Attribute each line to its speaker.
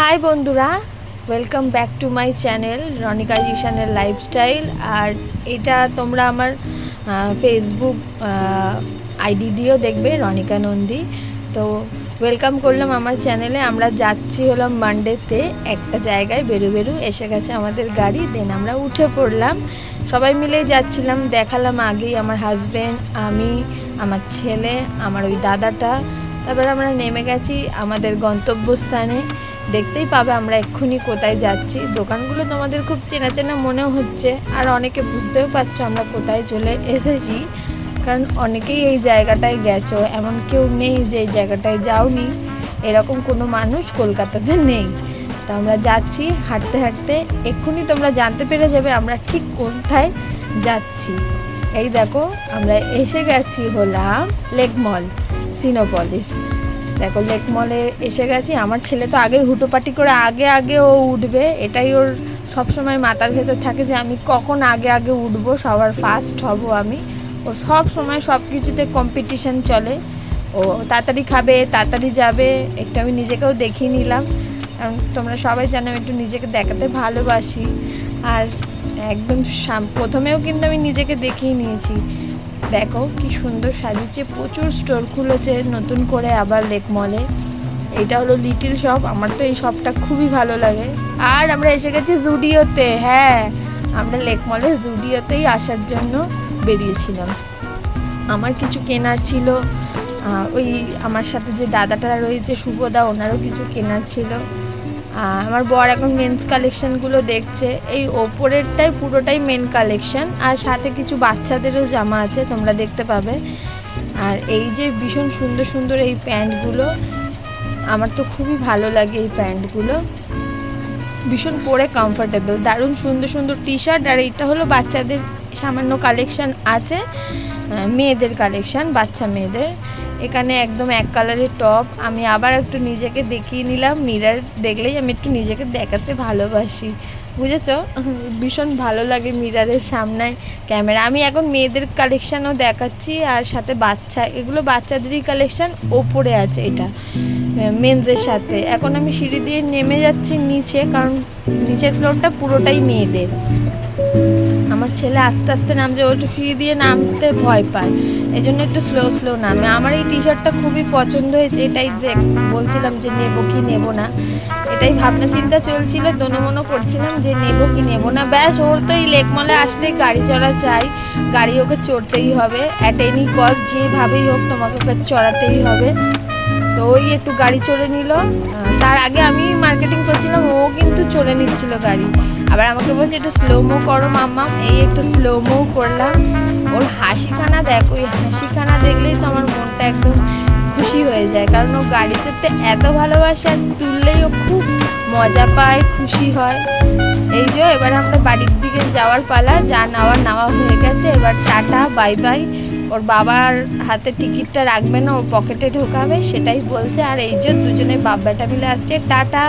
Speaker 1: High বন্ধুরা। Welcome back to my channel Ronika জিশানের lifestyle আর এটা তোমরা আমার ফেসবুক আইডি দিয়েও দেখবে রনিকা নন্দী তো ওয়েলকাম করলাম আমার চ্যানেলে আমরা যাচ্ছি হলাম মানডেতে একটা জায়গায় বেরু বেরু এসে গেছে আমাদের গাড়ি। দেন আমরা উঠে পড়লাম। সবাই মিলেই যাচ্ছিলাম। দেখালাম আগেই আমার হাজব্যান্ড আমি, আমার ছেলে, আমার ওই দাদাটা। তারপরে আমরা নেমে গেছি আমাদের গন্তব্যস্থানে। দেখতেই পাবে আমরা এক্ষুনি কোথায় যাচ্ছি। দোকানগুলো তোমাদের খুব চেনা চেনা মনে হচ্ছে, আর অনেকে বুঝতেও পারছ আমরা কোথায় চলে এসেছি। কারণ অনেকেই এই জায়গাটায় গেছো, এমন কেউ নেই যে এই জায়গাটায় যাওনি। এরকম কোনো মানুষ কলকাতাতে নেই। তো আমরা যাচ্ছি, হাঁটতে হাঁটতে এক্ষুনি তোমরা জানতে পেরে যাবে আমরা ঠিক কোথায় যাচ্ছি। এই দেখো, আমরা এসে গেছি হলাম লেক মল, সিনোপলিস। দেখো লেক মলে এসে গেছি। আমার ছেলে তো আগে হুটোপাটি করে আগে আগে ও উঠবে। এটাই ওর সবসময় মাথার ভেতর থাকে যে আমি কখন আগে আগে উঠবো, সবার ফার্স্ট হব আমি। ও সব সময় সব কিছুতে কম্পিটিশান চলে। ও তাড়াতাড়ি খাবে, তাড়াতাড়ি যাবে, একটু আমি নিজেকেও দেখিয়ে নিলাম। কারণ তোমরা সবাই জানো একটু নিজেকে দেখাতে ভালোবাসি। আর একদম প্রথমেও কিন্তু আমি নিজেকে দেখিয়ে নিয়েছি। দেখো কি সুন্দর সাজিয়েছে, প্রচুর স্টোর খুলেছে, নতুন করে আবার লেক মলে এটা হলো লিটিল শপ আমার তো এই শপটা খুবই ভালো লাগে। আর আমরা এসে গেছি জুডিওতে হ্যাঁ আমরা লেক মলের জুডিওতেই আসার জন্য বেরিয়েছিলাম। আমার কিছু কেনার ছিল ওই আমার সাথে যে দাদাটা রয়েছে, শুভদা, ওনারও কিছু কেনার ছিল। আমার বর এখন মেন্স কালেকশনগুলো দেখছে। এই ওপরেরটাই পুরোটাই মেন কালেকশন আর সাথে কিছু বাচ্চাদেরও জামা আছে, তোমরা দেখতে পাবে। আর এই যে ভীষণ সুন্দর সুন্দর এই প্যান্টগুলো আমার তো খুবই ভালো লাগে এই প্যান্টগুলো ভীষণ পরে কমফোর্টেবল দারুণ সুন্দর সুন্দর টি শার্ট আর এইটা হলো বাচ্চাদের সামান্য কালেকশন আছে মেয়েদের কালেকশন বাচ্চা মেয়েদের। এখানে একদম এক কালারের টপ। আমি আবার একটু নিজেকে দেখিয়ে নিলাম। মিরার দেখলেই আমি একটু নিজেকে দেখাতে ভালোবাসি। বুঝেছ? ভীষণ ভালো লাগে মিরারের সামনে ক্যামেরা। আমি এখন মেয়েদের কালেকশানও দেখাচ্ছি আর সাথে বাচ্চা। এগুলো বাচ্চাদেরই কালেকশান ওপরে আছে এটা মেন্সের সাথে। এখন আমি সিঁড়ি দিয়ে নেমে যাচ্ছি নিচে, কারণ নিচের ফ্লোরটা পুরোটাই মেয়েদের। আমার ছেলে আস্তে আস্তে নামছে, ও একটু সিঁড়ি দিয়ে নামতে ভয় পায়। এই জন্য একটু স্লো স্লো নামে। আমার এই টি শার্টটা খুবই পছন্দ হয়েছে, এটাই দেখ, বলছিলাম যে নেব কি নেব না। এটাই ভাবনা চিন্তা চলছিল মনো করছিলাম যে নেব কি নেব না। ব্যাস, ওর তো এই লেকমলে আসলে গাড়ি চড়া চাই। গাড়ি ওকে চড়তেই হবে অ্যাট এনি কস্ট যেভাবেই হোক তোমাকে ওকে চড়াতেই হবে। তো ওই একটু গাড়ি চড়ে নিল। তার আগে আমি মার্কেটিং করছিলাম, ও কিন্তু চড়ে নিচ্ছিল গাড়ি। আবার আমাকে বলছে, একটু স্লোমো করো মাম্মা। এই একটু স্লোমো করলাম। ওর হাসিখানা দেখ, ওই হাসিখানা দেখলেই তো আমার মনটা একদম খুশি হয়ে যায়। কারণ ও গাড়ি চড়তে এত ভালোবাসে আর তুললেই ও খুব মজা পায়, খুশি হয়। এই যে, এবার আমরা বাড়ির দিকে যাওয়ার পালা। যা নেওয়ার নেওয়া হয়ে গেছে। এবার টাটা বাই বাই ওর বাবার হাতে টিকিটটা রাখবে না, ও পকেটে ঢোকাবে, সেটাই বলছে। আর এই যে দুজনে বাপ বেটা মিলে আসছে, টাটা